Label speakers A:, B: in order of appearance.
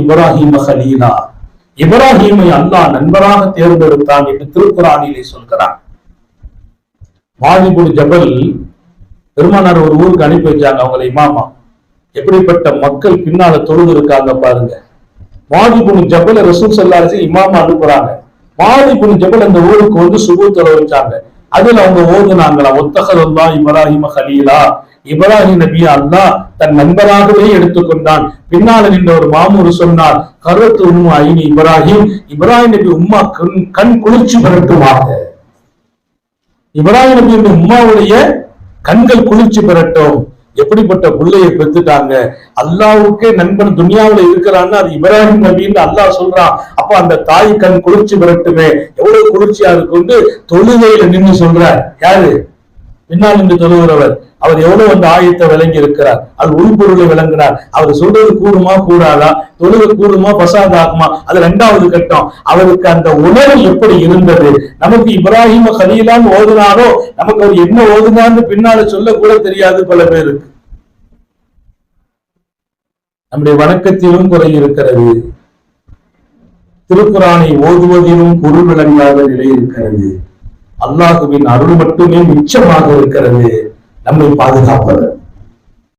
A: இப்ராஹிம ஹலீலா இப்ராஹிமை அல்லாஹ் நண்பராக தேர்ந்தெடுத்தான் என்று திருக்குறானிலே சொல்கிறான். மாதிபுர் ஜபல் பெருமானார் ஒரு ஊருக்கு அனுப்பி வச்சாங்க அவங்களை இமாமா. எப்படிப்பட்ட மக்கள் பின்னால தொழுது இருக்காங்க பாருங்க. மாதிபுன் ஜபல் ரசூல் சல்லாசி இமாமா அனுப்புறாங்க. மாதிபுன் ஜபல் அந்த ஊருக்கு வந்து சுகு தொலை வச்சாங்க. அதுல அவங்க ஓதுனாங்களா ஒத்தகதல்லா இப்ராஹிம ஹலீலா இப்ராஹிம் நபி அல்லாஹ் தன் நண்பராகவே எடுத்துக்கொண்டான். பின்னால நின்ற ஒரு மாமூர் சொன்னார் கருத்து உம்மா ஐனி இப்ராஹிம். இப்ராஹிம் நபி உம்மா கண் கண் குளிர்ச்சி பெறட்டுமாக. இப்ராஹிம் நபி உம்மாவுடைய கண்கள் குளிர்ச்சி பெறட்டும். எப்படிப்பட்ட புள்ளையை பெற்றுட்டாங்க? அல்லாவுக்கே நண்பன் துனியாவுல இருக்கிறான்னு அது இப்ராஹிம் நபின்னு அல்லாஹ் சொல்றான். அப்ப அந்த தாய் கண் குளிர்ச்சி பெறட்டுமே. எவ்வளவு குளிர்ச்சியா இருக்குன்னு தொழுகையில நின்று சொல்ற யாரு? பின்னால் நின்று தொழுகிறவர். அவர் எவ்வளவு அந்த ஆயத்தை விளங்கி இருக்கிறார் அது உள்பொருளை விளங்கினார். அவர் சொல்றது கூடுமா கூடாதா? தொழுகை கூடுமா பசாதாகுமா அது ரெண்டாவது கட்டம். அவருக்கு அந்த உணர்வு எப்படி இருந்தது? நமக்கு இப்ராஹிம ஹலீலான்னு ஓதுனாரோ? நமக்கு அவர் என்ன ஓதுனான்னு பின்னால சொல்ல கூட தெரியாது பல பேருக்கு. நம்முடைய வணக்கத்திலும் குறை இருக்கிறது. திருக்குறானை ஓதுவதிலும் பொருள் விளங்காத நிலை இருக்கிறது. அல்லாஹுவின் அருள் மட்டுமே மிச்சமாக இருக்கிறது. நம்மை பாதுகாப்பது